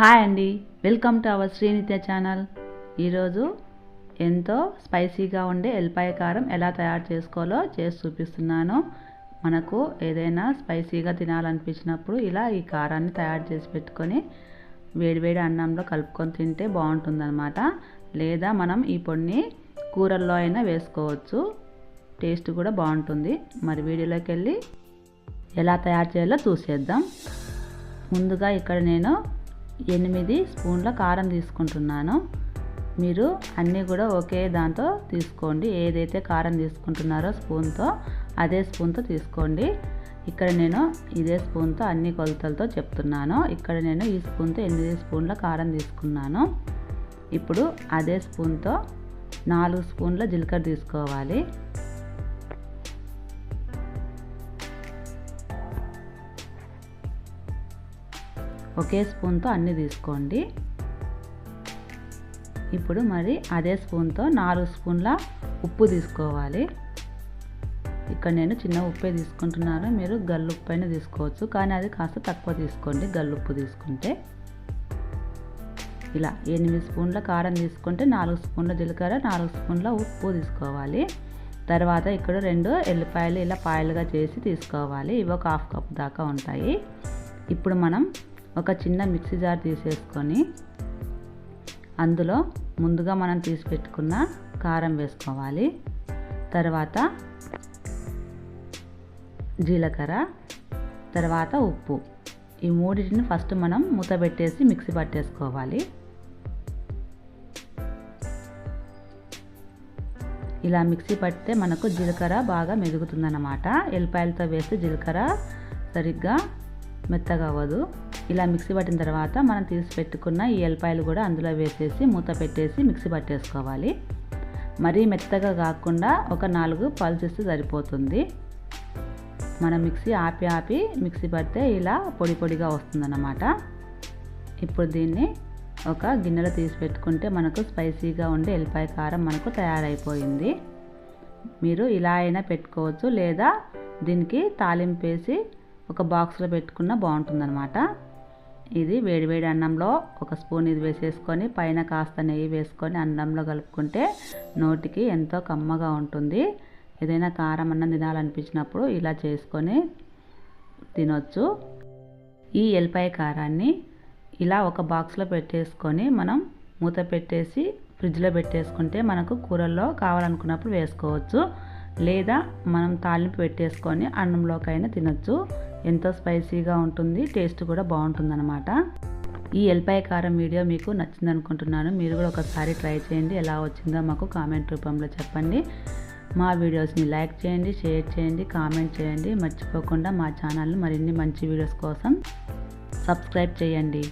Hi అండి. Welcome to our Srinitya channel ఈరోజు ఎంతో స్పైసీగా ఉండే ఎల్లిపాయ కారం ఎలా తయారు చేసుకోవాలో చేసి చూపిస్తున్నాను. మనకు ఏదైనా స్పైసీగా తినాలనిపించినప్పుడు ఇలా ఈ కారాన్ని తయారు చేసి పెట్టుకొని వేడివేడి అన్నంలో కలుపుకొని తింటే బాగుంటుందన్నమాట. లేదా మనం ఈ పొడిని కూరల్లో అయినా వేసుకోవచ్చు. టేస్ట్ కూడా బాగుంటుంది. మరి వీడియోలోకి వెళ్ళి ఎలా తయారు చేయాలో చూసేద్దాం. ముందుగా ఇక్కడ నేను ఎనిమిది స్పూన్ల కారం తీసుకుంటున్నాను. మీరు అన్నీ కూడా ఒకే దాంతో తీసుకోండి. ఏదైతే కారం తీసుకుంటున్నారో స్పూన్తో అదే స్పూన్తో తీసుకోండి. ఇక్కడ నేను ఇదే స్పూన్తో అన్ని కొలతలతో చెప్తున్నాను. ఇక్కడ నేను ఈ స్పూన్తో ఎనిమిది స్పూన్ల కారం తీసుకున్నాను. ఇప్పుడు అదే స్పూన్తో నాలుగు స్పూన్ల జీలకర్ర తీసుకోవాలి. ఒకే స్పూన్తో అన్నీ తీసుకోండి. ఇప్పుడు మరి అదే స్పూన్తో నాలుగు స్పూన్ల ఉప్పు తీసుకోవాలి. ఇక్కడ నేను చిన్న ఉప్పే తీసుకుంటున్నాను. మీరు గల్లుప్పు అయినా తీసుకోవచ్చు. కానీ అది కాస్త తక్కువ తీసుకోండి. గల్లుప్పు తీసుకుంటే. ఇలా ఎనిమిది స్పూన్ల కారం తీసుకుంటే నాలుగు స్పూన్ల జీలకర్ర నాలుగు స్పూన్ల ఉప్పు తీసుకోవాలి. తర్వాత ఇక్కడ రెండు ఎల్లిపాయలు ఇలా పాయలుగా చేసి తీసుకోవాలి. ఇవి ఒక హాఫ్ కప్ దాకా ఉంటాయి. ఇప్పుడు మనం ఒక చిన్న మిక్సీ జార్ తీసేసుకొని అందులో ముందుగా మనం తీసి పెట్టుకున్న కారం వేసుకోవాలి. తర్వాత జీలకర్ర తర్వాత ఉప్పు. ఈ మూడింటిని ఫస్ట్ మనం మూత పెట్టేసి మిక్సీ పట్టేసుకోవాలి. ఇలా మిక్సీ పడితే మనకు జీలకర్ర బాగా మెదుగుతుందన్నమాట. ఎల్లిపాయలతో వేస్తే జీలకర్ర సరిగ్గా మెత్తగా అవ్వదు ఇలా మిక్సీ పట్టిన తర్వాత మనం తీసి పెట్టుకున్న ఈ ఎల్లిపాయలు కూడా అందులో వేసేసి మూత పెట్టేసి మిక్సీ పట్టేసుకోవాలి. మరీ మెత్తగా కాకుండా ఒక నాలుగు పల్చిస్తే సరిపోతుంది. మనం మిక్సీ ఆపి ఆపి మిక్సీ పడితే ఇలా పొడి పొడిగా వస్తుందన్నమాట. ఇప్పుడు దీన్ని ఒక గిన్నెలో తీసి పెట్టుకుంటే మనకు స్పైసీగా ఉండే ఎల్లిపాయ కారం మనకు తయారైపోయింది. మీరు ఇలా అయినా పెట్టుకోవచ్చు లేదా దీనికి తాలింపు వేసి ఒక బాక్స్లో పెట్టుకున్న బాగుంటుందన్నమాట. ఇది వేడివేడి అన్నంలో ఒక స్పూన్ ఇది వేసేసుకొని పైన కాస్త నెయ్యి వేసుకొని అన్నంలో కలుపుకుంటే నోటికి ఎంతో కమ్మగా ఉంటుంది. ఏదైనా కారం అన్నం తినాలనిపించినప్పుడు ఇలా చేసుకొని తినొచ్చు. ఈ ఎల్లిపాయ కారాన్ని ఇలా ఒక బాక్స్లో పెట్టేసుకొని మనం మూత పెట్టేసి ఫ్రిడ్జ్లో పెట్టేసుకుంటే మనకు కూరల్లో కావాలనుకున్నప్పుడు వేసుకోవచ్చు. లేదా మనం తాలింపు పెట్టేసుకొని అన్నంలోకైనా తినొచ్చు. ఎంతో స్పైసీగా ఉంటుంది టేస్ట్ కూడా బాగుంటుందన్నమాట. ఈ ఎల్పాయ కారం వీడియో మీకు నచ్చింది అనుకుంటున్నాను మీరు కూడా ఒకసారి ట్రై చేయండి. ఎలా వచ్చిందో మాకు కామెంట్ రూపంలో చెప్పండి. మా వీడియోస్ని లైక్ చేయండి షేర్ చేయండి కామెంట్ చేయండి. మర్చిపోకుండా మా ఛానల్ని మరిన్ని మంచి వీడియోస్ కోసం సబ్స్క్రైబ్ చేయండి.